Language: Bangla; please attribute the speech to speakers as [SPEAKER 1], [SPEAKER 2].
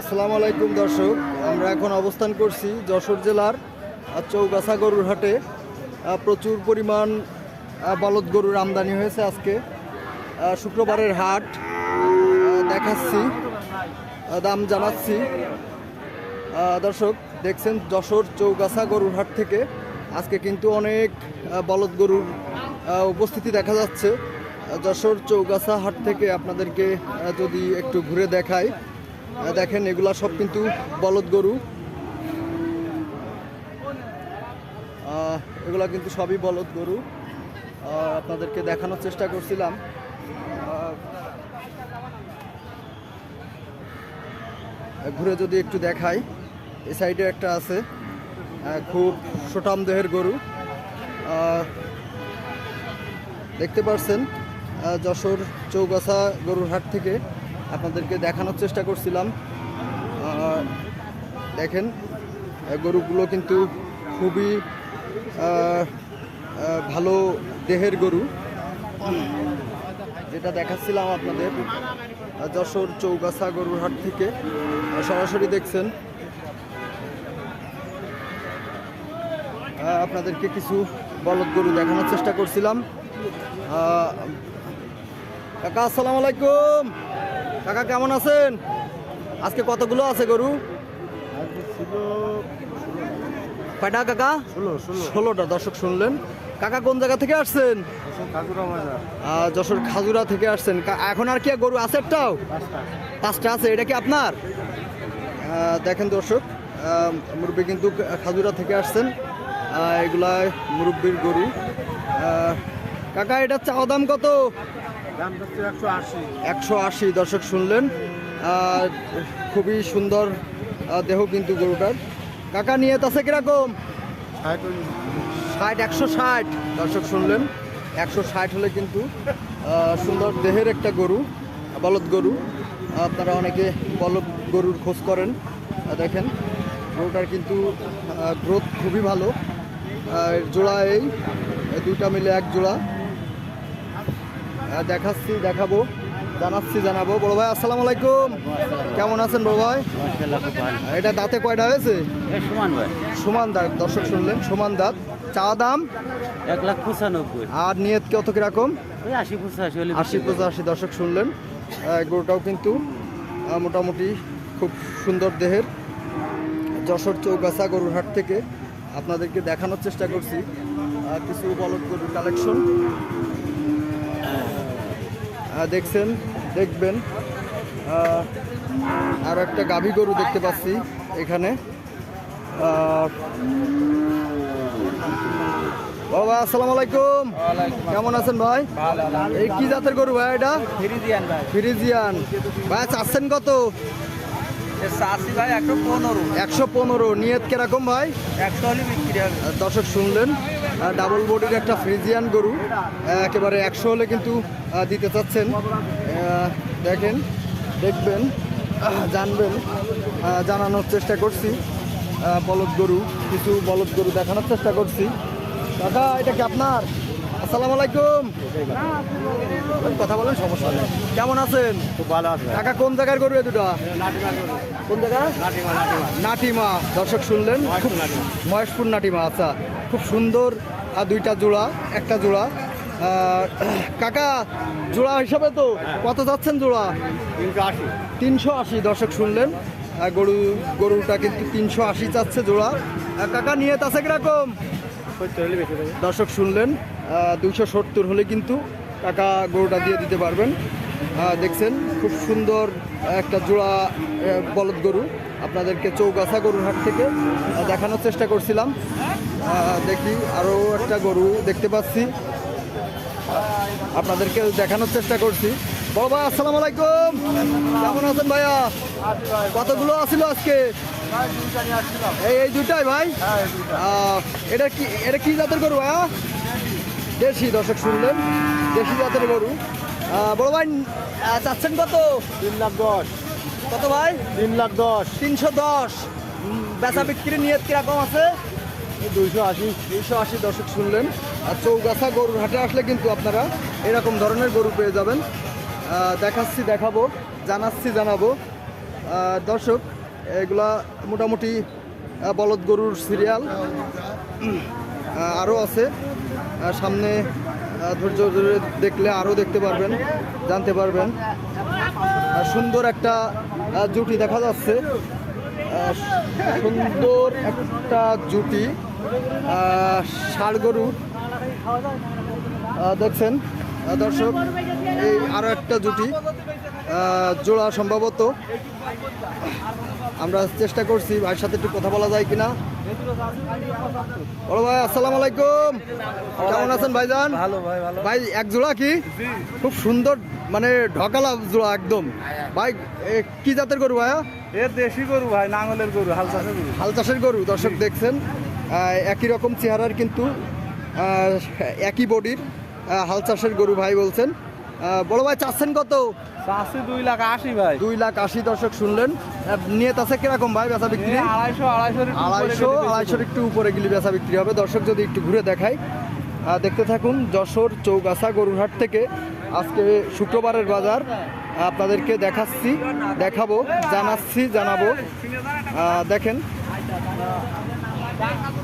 [SPEAKER 1] আসসালামু আলাইকুম দর্শক। আমরা এখন অবস্থান করছি যশোর জেলার চৌগাছা গরুর হাটে। প্রচুর পরিমাণ বলদ গরুর আমদানি হয়েছে আজকে। শুক্রবারের হাট দেখাচ্ছি দাম জানাচ্ছি। দর্শক দেখছেন যশোর চৌগাছা গরুর হাট থেকে আজকে কিন্তু অনেক বলদ গরুর উপস্থিতি দেখা যাচ্ছে। যশোর চৌগাছা হাট থেকে আপনাদেরকে যদি একটু ঘুরে আহ, দেখেন, এগুলা সব কিন্তু বলদ গরু। এগুলা কিন্তু সবই বলদ গরু। আপনাদেরকে দেখানোর চেষ্টা করছিলাম। ঘুরে যদি একটু দেখাই, এ সাইডে একটা আছে। খুব সোটাম দেহের গরু। দেখতে পারছেন যশোর চৌগাছা গরুর হাট থেকে। আপনাদেরকে দেখানোর চেষ্টা করছিলাম। দেখেন গরুগুলো কিন্তু খুবই ভালো দেহের গরু। যেটা দেখাচ্ছিলাম আপনাদের যশোর চৌগাছা গরুর হাট থেকে। সরাসরি দেখছেন। আপনাদেরকে কিছু বলদ গরু দেখানোর চেষ্টা করছিলাম। কাকা, আসসালামু আলাইকুম। কাকা কেমন আছেন? আজকে কতগুলো আছে গরু? কয়টা কাকা?
[SPEAKER 2] ষোলো ষোলো।
[SPEAKER 1] ষোলোটা দর্শক শুনলেন। কাকা কোন জায়গা থেকে আসছেন? যশোর খাজুরা থেকে আসছেন। এখন আর কি গরু আছে একটাও?
[SPEAKER 2] পাঁচটা
[SPEAKER 1] আছে। এটা কি আপনার? দেখেন দর্শক মুরব্বি কিন্তু খাজুরা থেকে আসছেন। আহ, এগুলাই মুরব্বির গরু। কাকা এটা চাওয়া দাম কত?
[SPEAKER 2] একশো আশি।
[SPEAKER 1] একশো আশি দর্শক শুনলেন। খুবই সুন্দর দেহ কিন্তু গরুটার। কাকা নিয়ত আছে কীরকম?
[SPEAKER 2] ষাট
[SPEAKER 1] একশো ষাট দর্শক শুনলেন। একশো ষাট হলে কিন্তু সুন্দর দেহের একটা গরু বলদ গরু। আপনারা অনেকে বলদ গরুর খোঁজ করেন। দেখেন গরুটার কিন্তু গ্রোথ খুবই ভালো। জোড়া এই দুইটা মিলে এক জোড়া। দেখাচ্ছি দেখাবো জানাচ্ছি জানাব। বড় ভাই আসসালামু আলাইকুম। কেমন আছেন বড় ভাই? এটা দাঁতে কয়টা হয়েছে?
[SPEAKER 2] সমান ভাই।
[SPEAKER 1] সমান দাঁত দর্শক শুনলেন সমান দাঁত। চা দাম?
[SPEAKER 2] এক লাখ পঁচানব্বই।
[SPEAKER 1] আর নিয়ত কত কীরকম
[SPEAKER 2] আশি পঁচাশি
[SPEAKER 1] আশি পঁচাশি দর্শক শুনলেন। গরুটাও কিন্তু মোটামুটি খুব সুন্দর দেহের। যশোর চৌগাছা গরুর হাট থেকে আপনাদেরকে দেখানোর চেষ্টা করছি। কিছু গরুর কালেকশন দেখছেন দেখবেন। আর একটা গাভী গরু দেখতে পাচ্ছি এখানে। বাবা আসসালামু আলাইকুম। কেমন আছেন ভাই? এই কি জাতের গরু ভাই এটা?
[SPEAKER 2] ফিরিজিয়ান ভাই।
[SPEAKER 1] ফিরিজিয়ান। ভাই চাচ্ছেন কত?
[SPEAKER 2] ভাই একশো পনেরো।
[SPEAKER 1] একশো পনেরো। নিয়ত কীরকম ভাই? দর্শক শুনলেন। ডাবল বডির একটা ফ্রিজিয়ান গরু একেবারে একশো হলে কিন্তু দিতে চাচ্ছেন। দেখেন দেখবেন জানবেন জানানোর চেষ্টা করছি। বলদ গরু কিছু বলদ গরু দেখানোর চেষ্টা করছি। দাদা এটা কি আপনার? আসসালামু আলাইকুম। কথা বলেন সমস্যা নেই। কেমন আছেন?
[SPEAKER 2] খুব ভালো আছে।
[SPEAKER 1] কাকা কোন জায়গার গরু এ দুটা? কোন জায়গা?
[SPEAKER 2] নাটিমা
[SPEAKER 1] দর্শক শুনলেন? মহেশপুর নাটিমা আচ্ছা। খুব সুন্দর আর দুইটা জোড়া একটা জোড়া। কাকা জোড়া হিসাবে তো কত যাচ্ছেন জোড়া?
[SPEAKER 2] তিনশো আশি।
[SPEAKER 1] দর্শক শুনলেন। গরু গরুটা কিন্তু তিনশো আশি চাচ্ছে জোড়া। কাকা নিয়ে আছে কীরকম? দর্শক শুনলেন দুইশো সত্তর হলে কিন্তু টাকা গরুটা দিয়ে দিতে পারবেন। দেখছেন খুব সুন্দর একটা জোড়া বলদ গরু। আপনাদেরকে চৌগাছা গরুর হাট থেকে দেখানোর চেষ্টা করছিলাম। দেখি আরও একটা গরু দেখতে পাচ্ছি। আপনাদেরকে দেখানোর চেষ্টা করছি। বড় ভাই আসসালামু আলাইকুম। কেমন আছেন ভাইয়া? কতগুলো আছিল আজকে? এই এই দুইটাই ভাই? এটা কি এটা কি জাতের গরু ভাইয়া? দেশি দর্শক শুনলেন। দেশি জাতের গরু। বড় ভাই চাচ্ছেন কত?
[SPEAKER 2] তিন লাখ দশ।
[SPEAKER 1] কত ভাই?
[SPEAKER 2] তিন লাখ দশ।
[SPEAKER 1] তিনশো দশ। বেচা বিক্রি নিয়ত কীরকম আছে?
[SPEAKER 2] দুইশো আশি
[SPEAKER 1] দুইশো আশি দর্শক শুনলেন। আর চৌগাছা গরুর হাটে আসলে কিন্তু আপনারা এরকম ধরনের গরু পেয়ে যাবেন। দেখাচ্ছি, দেখাবো, জানাচ্ছি, জানাব। দর্শক, এগুলা মোটামুটি বলদ গরুর সিরিয়াল। আরও আছে। সামনে ধৈর্য ধরে দেখলে আরও দেখতে পারবেন, জানতে পারবেন। সুন্দর একটা জুটি দেখা যাচ্ছে। সুন্দর একটা জুটি। ষাড় গরু। দেখছেন দর্শক এই আরও একটা জুটি জোড়া সম্ভবত। আমরা চেষ্টা করছি ভাইয়ের সাথে একটু কথা বলা যায় কিনা। বড় ভাই আসসালামু আলাইকুম। কেমন আছেন ভাইজান?
[SPEAKER 2] ভালো ভাই ভালো।
[SPEAKER 1] ভাই এক জোড়া কি? খুব সুন্দর মানে ঢকালা জোড়া একদম। ভাই এ, কি জাতের গরু ভাইয়া?
[SPEAKER 2] এর দেশি গরু ভাই নাঙ্গলের গরু হাল চাষের গরু।
[SPEAKER 1] হাল চাষের গরু দর্শক দেখছেন। একই রকম চেহারার কিন্তু একই বডির হাল চাষের গরু ভাই বলছেন। বড় ভাই চাচ্ছেন কত?
[SPEAKER 2] চাষি দুই লাখ আশি ভাই।
[SPEAKER 1] দুই লাখ আশি দর্শক শুনলেন। আহ, নিয়ত আছে কীরকম ভাই বেচা বিক্রি?
[SPEAKER 2] আড়াইশো উপরে
[SPEAKER 1] আড়াইশো আড়াইশোর একটু উপরে গেলে বেচা বিক্রি হবে। দর্শক যদি একটু ঘুরে দেখাই দেখতে থাকুন যশোর চৌগাছা গরুরহাট থেকে আজকে শুক্রবারের বাজার। আপনাদেরকে দেখাচ্ছি দেখাবো জানাচ্ছি জানাব। আহ, দেখেন